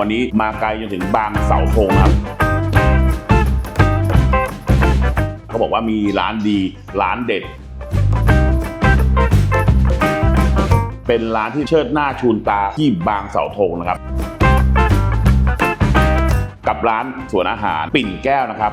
วันนี้มาไกลจนถึงบางเสาธงครับ เขาบอกว่ามีร้านดี ร้านเด็ด เป็นร้านที่เชิดหน้าชูนตาที่บางเสาธงนะครับ กับร้านสวนอาหารปิ่นแก้วนะครับ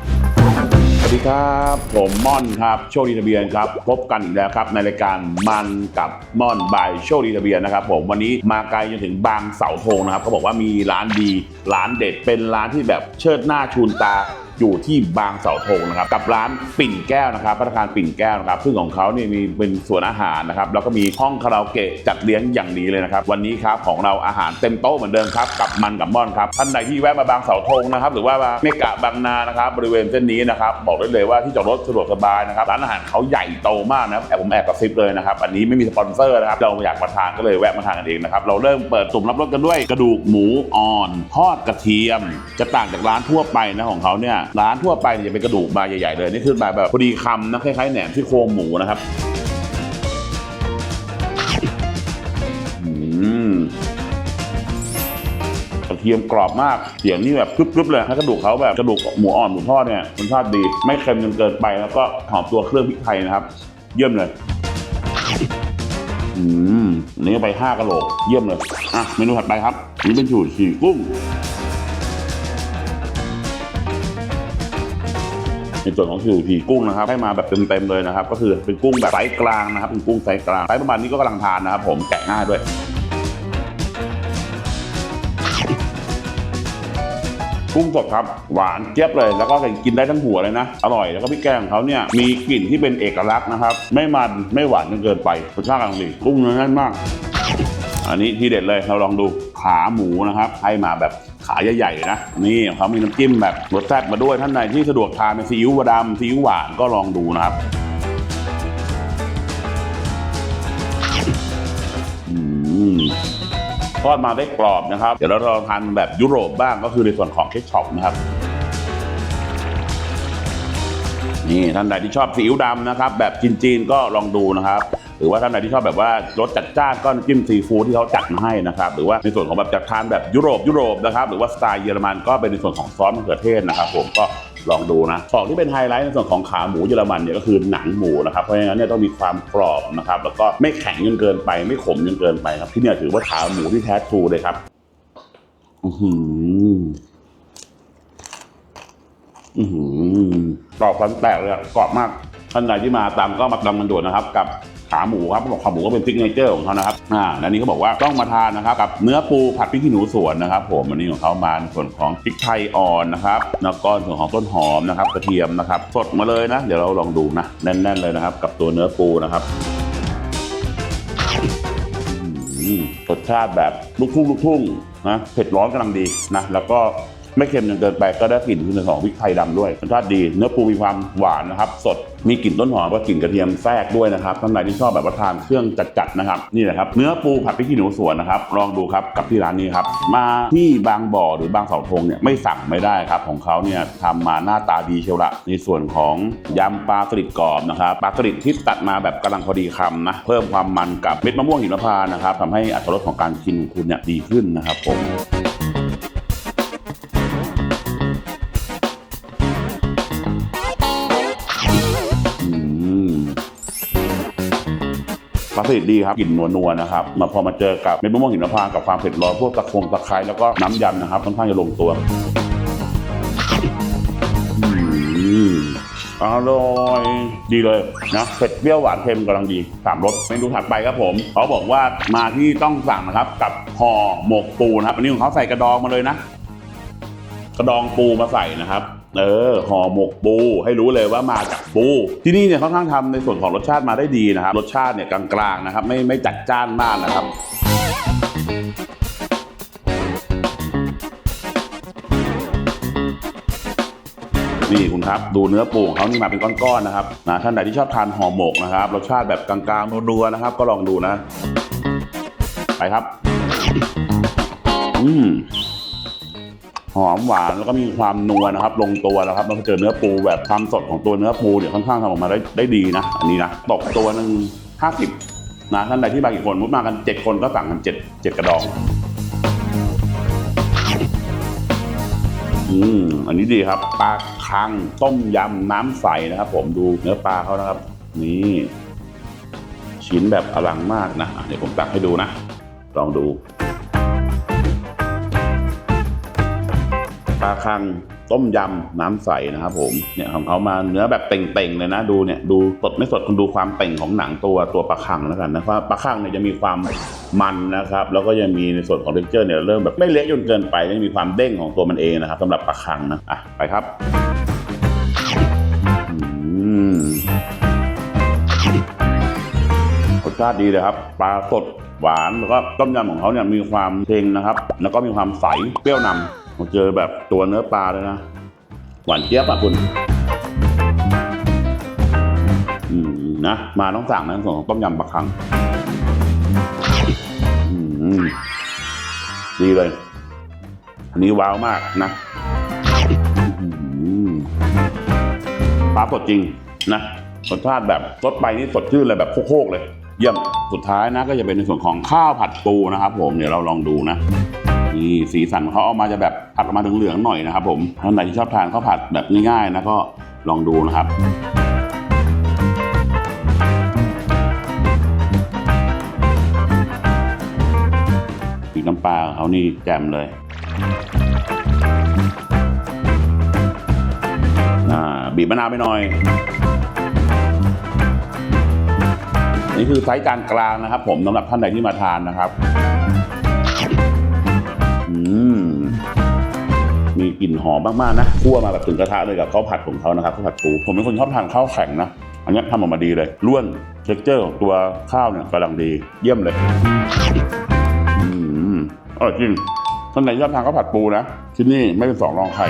สวัสดีครับ ผมม่อนครับโชคดีทะเบียนครับพบกันอีกแล้วครับในรายการมันกับม่อนบายโชคดีทะเบียนนะครับ ผมวันนี้มาไกลจนถึงบางเสาธงนะครับเขาบอกว่ามีร้านดีร้านเด็ดเป็นร้านที่แบบเชิดหน้าชูนตา อยู่ที่บางเสาธงนะครับกับร้านปิ่นแก้วนะครับพัตตาคารปิ่นแก้วนะครับซึ่งของเขาเนี่ยมีเป็นสวนอาหารนะครับแล้วก็มีห้องคาราโอเกะจัดเลี้ยงอย่างดีเลยนะครับวันนี้ครับของเราอาหารเต็มโต๊ะเหมือนเดิมครับกับมันกับม่อนครับท่านใดที่แวะมาบางเสาธงนะครับหรือว่ามาเมกะบางนานะครับบริเวณเส้นนี้นะครับบอกได้เลยว่าที่จอดรถสะดวกสบายนะครับร้านอาหารเขาใหญ่โตมากนะครับแอบผมแอบกระซิบเลยนะครับอันนี้ไม่มีสปอนเซอร์นะครับเราอยากมาทานก็เลยแวะมาทานกันเองนะครับเราเริ่มเปิดตุ่มรับรสกันด้วยกระดูกหมูอ่อนทอดกระเทียม จะต่างจากร้านทั่วไปนะของเขาเนี่ยร้านทั่วไปเนี่ยจะเป็นกระดูกมาใหญ่ๆเลยนี่คือแบบแบบพอดีคำนะคล้ายๆแหนมที่โครงหมูนะครับอืมกระเทียมกรอบมากเสียงนี่แบบกรึบๆเลยถ้กระดูกเขาแบบกระดูกหมูอ่อนหมูทอดเนี่ยรสชาติดี ไม่เค็มจนเกินไปแล้วก็หอมตัวเครื่องพริกไทยนะครับ เยี่ยมเลยอืมอันนี้ไปห้ากะโหลก เยี่ยมเลย อะ เมนูถัดไปครับนนี่เป็นฉูดฉี่กุ้ง ในส่วนของฉูดฉี่กุ้งนะครับให้มาแบบเต็มๆเลยนะครับ ก็คือเป็นกุ้งแบบไซส์กลางนะครับเป็นกุ้งไซส์กลางไซส์ประมาณนี้ก็กำลังทานนะครับผมแกะง่ายด้วยกุ้งสดครับหวานเจี๊ยบเลยแล้วก็กินได้ทั้งหัวเลยนะ อร่อยแล้วก็พริกแกงเขาเนี่ยมีกลิ่นที่เป็นเอกลักษณ์นะครับ ไม่มันไม่หวานจนเกินไปรสชาติกำลังดีกุ้งเนื้อแน่นมาก อันนี้ทีเด็ดเลยเราลองดูขาหมูนะครับให้มาแบบ ขาใหญ่ๆนะนี่เขามีน้ำจิ้มแบบรสแซ่บมาด้วยท่านใดที่สะดวกทานเป็นซีอิ๊วดำซีอิ๊วหวานก็ลองดูนะครับอืมทอดมาได้กรอบนะครับ เดี๋ยวเราลองทานแบบยุโรปบ้างก็คือในส่วนของเคชช็อปนะครับนี่ท่านใดที่ชอบซีอิ๊วดำนะครับ แบบจีนๆก็ลองดูนะครับ หรือว่าท่านใดที่ชอบแบบว่ารสจัดจ้านก็น้ำจิ้มซีฟู้ดที่เขาจัดมาให้นะครับหรือว่าในส่วนของแบบจัดทานแบบยุโรปยุโรปนะครับหรือว่าสไตล์เยอรมันก็เป็นในส่วนของซอสมะเขือเทศนะครับผมก็ลองดูนะของที่เป็นไฮไลท์ในส่วนของขาหมูเยอรมันเนี่ยก็คือหนังหมูนะครับ เพราะฉะนั้นเนี่ยต้องมีความกรอบนะครับ แล้วก็ไม่แข็งจนเกินไป ไม่ขมจนเกินไปครับ ที่เนี่ยถือว่าขาหมูที่แท้ทรูเลยครับ อือหือ อือหือกรอบฟันแตกเลยอะกรอบมากท่านใดที่มาตามก็มาตามกันด่วนนะครับ กับ ขาหมูครับเขาบอกขาหมูก็เป็นซิกเนเจอร์ของเขานะครับอ่าและนี้เขาบอกว่าต้องมาทานนะครับกับเนื้อปูผัดพริกขี้หนูสวนนะครับ ผมอันนี้ของเขามาส่วนของพริกไทยอ่อนนะครับแล้วก็ส่วนของต้นหอมนะครับกระเทียมนะครับสดมาเลยนะ เดี๋ยวเราลองดูนะแน่น ๆเลยนะครับ กับตัวเนื้อปูนะครับรสชาติแบบลูกทุ่งลูกทุ่งนะเผ็ดร้อนกำลังดีนะแล้วก็ไม่เค็มจนเกินไปก็ได้กลิ่นที่ของพริกไทยดำด้วยรสชาติดี เนื้อปูมีความหวานนะครับ สด มีกลิ่นต้นหอมกับกลิ่นกระเทียมแทรกด้วยนะครับท่านใดที่ชอบแบบว่าทานเครื่องจัดๆนะครับนี่แหละครับเนื้อปูผัดพริกขี้หนูสวนนะครับลองดูครับกับที่ร้านนี้ครับมาที่บางบ่อหรือบางเสาธงเนี่ยไม่สั่งไม่ได้ครับของเขาเนี่ยทำมาหน้าตาดีเชียวละในส่วนของยำปลาสลิดกรอบนะครับปลาสลิดที่ตัดมาแบบกำลังพอดีคำนะเพิ่มความมันกับเม็ดมะม่วงหิมพานต์นะครับทำให้อรรถรสของการกินของคุณเนี่ยดีขึ้นนะครับผม ปลาสลิดดีครับกลิ่นนัวๆนะครับมาพอมาเจอกับเม็ดมะม่วงหิมพานต์กับความเผ็ดร้อนพวกตะคงตะไคร้แล้วก็น้ำยำนะครับค่อนข้างจะลงตัวอืมอร่อยดีเลยนะเผ็ดเปรี้ยวหวานเค็มกำลังดีสามรสเมนูถัดไปครับผมเขาบอกว่ามาที่ต้องสั่งนะครับกับห่อหมกปูนะครับอันนี้ของเขาใส่กระดองมาเลยนะ กระดองปูมาใส่นะครับ เออห่อหมกปูให้รู้เลยว่ามาจากปู ที่นี่เนี่ยค่อนข้างทำในส่วนของรสชาติมาได้ดีนะครับ รสชาติเนี่ยกลางๆนะครับ ไม่ไม่จัดจ้านมากนะครับนี่คุณครับดูเนื้อปูของเขานี่มาเป็นก้อนๆนะครับนะท่านใดที่ชอบทานห่อหมกนะครับรสชาติแบบกลางๆนัวๆนะครับ ก็ลองดูนะ ไปครับ อืม หอมหวานแล้วก็มีความนัวนะครับ ลงตัวแล้วครับแล้วพอเจอเนื้อปูแบบความสดของตัวเนื้อปูเนี่ยค่อนข้างทำออกมาได้ได้ดีนะ อันนี้นะตกตัวหนึ่งห้าสิบนะท่านใดที่มากี่คนมุดมากันเจ็ดคนก็สั่งกันเจ็ดเจ็ดกระดองอืมอันนี้ดีครับปลาคังต้มยำน้ำใสนะครับ ผมดูเนื้อปลาเขานะครับ นี่ชิ้นแบบอลังมากนะ เดี๋ยวผมตักให้ดูนะ ลองดูาคังต้มยำน้ำใสนะครับผมเนี่ยของเขามาเนื้อแบบเต่งๆเลยนะดูเนี่ยดูสดไม่สดคุณดูความเต่งของหนังตัวตัวปลาคังแล้วกันนะครับปลาคังเนี่ยจะมีความมันนะครับแล้วก็ยังมีในส่วนของเท็กเจอร์เนี่ยเริ่มแบบไม่เละจนเกินไปยังมีความเด้งของตัวมันเองนะครับสำหรับปลาคังนะอะไปครับรสชาติดีเลยครับปลาสดหวานแล้วก็ต้มยำของเขาเนี่ยมีความเค็งนะครับ แล้วก็มีความใสเปรี้ยวนำ มาเจอแบบตัวเนื้อปลาเลยนะ หวานเจี๊ยบอะคุณอืมนะมาต้องสั่งนะส่วนของต้มยำปลาคังอืมดีเลย อันนี้ว้าวมากนะปลาสดจริงนะรสชาติแบบสดไปนี่สดชื่นเลยแบบโคกๆเลย เยี่ยม สุดท้ายนะก็จะเป็นในส่วนของข้าวผัดปูนะครับผม เดี๋ยวเราลองดูนะ นี่สีสันเขาเอามาจะแบบผัดออกมาเหลืองๆหน่อยนะครับผมท่านไหนที่ชอบทานข้าวผัดแบบง่ายๆนะก็ลองดูนะครับพริกน้ำปลาเขานี่แจ่มเลยอ่าบีบมะนาวไปหน่อย นี่คือไซส์จานกลางนะครับ ผมสำหรับท่านใดที่มาทานนะครับ มีกลิ่นหอมมากๆนะคั่วมาแบบถึงกระทะเลยกับข้าวผัดของเขานะครับข้าวผัดปูผมเป็นคนชอบทานข้าวแข็งนะอันนี้ทำออกมาดีเลยร่วนเท็กเจอร์ของตัวข้าวเนี่ยกำลังดีเยี่ยมเลยอืมอร่อยจริงท่านไหนชอบทานข้าวผัดปูนะที่นี่ไม่เป็นสองรองใคร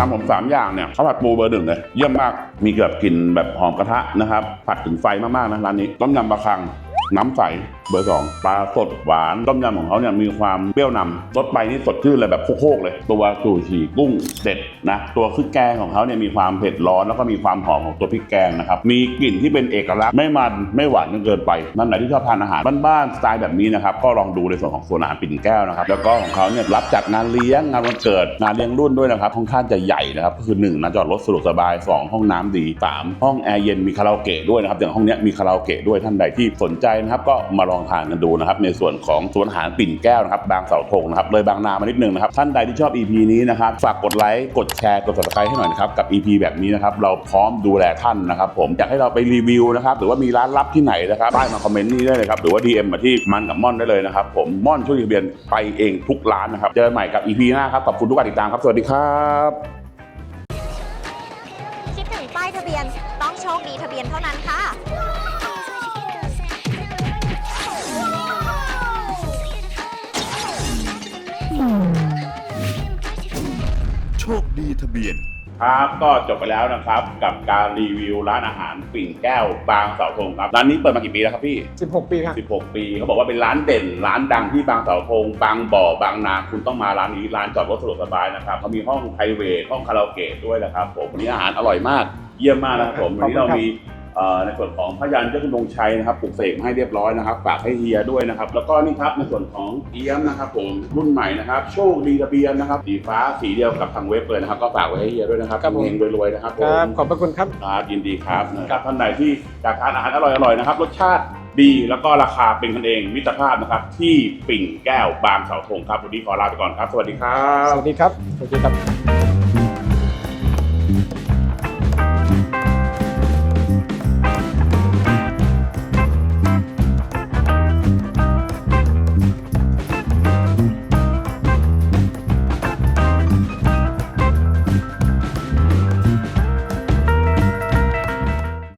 ทำผมสามอย่างเนี่ยข้าวผัดปูเบอร์หนึ่งเลยเยี่ยมมากมีเกือบกลิ่นแบบหอมกระทะนะครับ ผัดถึงไฟมากๆนะร้านนี้ต้มยำปลาคัง น้ำใส เบอร์สองปลาสดหวานต้มยำของเขาเนี่ยมีความเปรี้ยวนำรสไปนี่สดชื่นเลยแบบโคกๆเลย ตัวสูชีกุ้งเด็ดนะตัวพริกแกงของเขาเนี่ยมีความเผ็ดร้อนแล้วก็มีความหอมของตัวพริกแกงนะครับมีกลิ่นที่เป็นเอกลักษณ์ไม่มันไม่หวานจนเกินไปนั่นไหนที่ชอบทานอาหารบ้านๆสไตล์แบบนี้นะครับก็ลองดูในส่วนของโซนอาหารปิ่นแก้วนะครับแล้วก็ของเขาเนี่ยรับจัดงานเลี้ยงงานวันเกิดงานเลี้ยงรุ่นด้วยนะครับค่อนข้างจะใหญ่นะครับก็คือหนึ่งนะจอดรถสะดวกสบายสองห้องน้ำดีสามห้องแอร์เย็นมีคาราโอเกะด้วยนะครับอย่างห้องเนี้ยมีคาราโอเกะด้วยท่านใดที่สนใจนะครับก็มาลองทานกันดูนะครับในส่วนของสวนอาหารปิ่นแก้วนะครับบางเสาธงนะครับเลยบางนามานิดนึงนะครับท่านใดที่ชอบ EP นี้นะครับฝากกดไลค์กดแชร์กด subscribe ให้หน่อยนะครับกับ EP แบบนี้นะครับเราพร้อมดูแลท่านนะครับผมอยากให้เราไปรีวิวนะครับหรือว่ามีร้านลับที่ไหนนะครับใต้มาคอมเมนต์นี่ได้เลยครับหรือว่า DM มาที่มันกับม่อนได้เลยนะครับผมม่อนช่วยทะเบียนไปเองทุกร้านนะครับเจอกันใหม่กับ EP หน้าครับขอบคุณทุกการติดตามครับสวัสดีครับคิดถึงป้ายทะเบียนต้องโชคดีทะเบียนเท่านั้นค่ะ โชคดีทะเบียน ครับก็จบไปแล้วนะครับ กับการรีวิวร้านอาหารปิ่นแก้วบางเสาธงครับร้านนี้เปิดมากี่ปีแล้วครับพี่ 16 ปีครับ 16 ปีเขาบอกว่าเป็นร้านเด่น ร้านดังที่บางเสาธงบางบ่อบางนาคุณต้องมาร้านนี้ร้านจอดรถสะดวกสบายนะครับเขามีห้องไพรเวทห้องคาราโอเกะด้วยนะครับผมวันนี้อาหารอร่อยมาก เยี่ยมมากนะครับผมวันนี้เรามีเอ่อ ในส่วนของพยานเจ้าคุณดงชัยนะครับปลุกเสกมาให้เรียบร้อยนะครับฝากให้เฮียด้วยนะครับ แล้วก็นี่ครับในส่วนของเอี้ยมนะครับผมรุ่นใหม่นะครับ โชคดีทะเบียนนะครับสีฟ้าสีเดียวกับทางเว็บเลยนะครับ ก็ฝากไว้ให้เฮียด้วยนะครับครับผม เฮงๆรวยๆนะครับผม ครับขอบพระคุณครับ ครับยินดีครับนะครับท่านใดที่อยากทานอาหารอร่อยๆนะครับ รสชาติดีแล้วก็ราคาเป็นกันเองมิตรภาพนะครับ ที่ปิ่งแก้วบางเสาธงครับวันนี้ขอลาไปก่อนครับ สวัสดีครับ สวัสดีครับสวัสดีครับ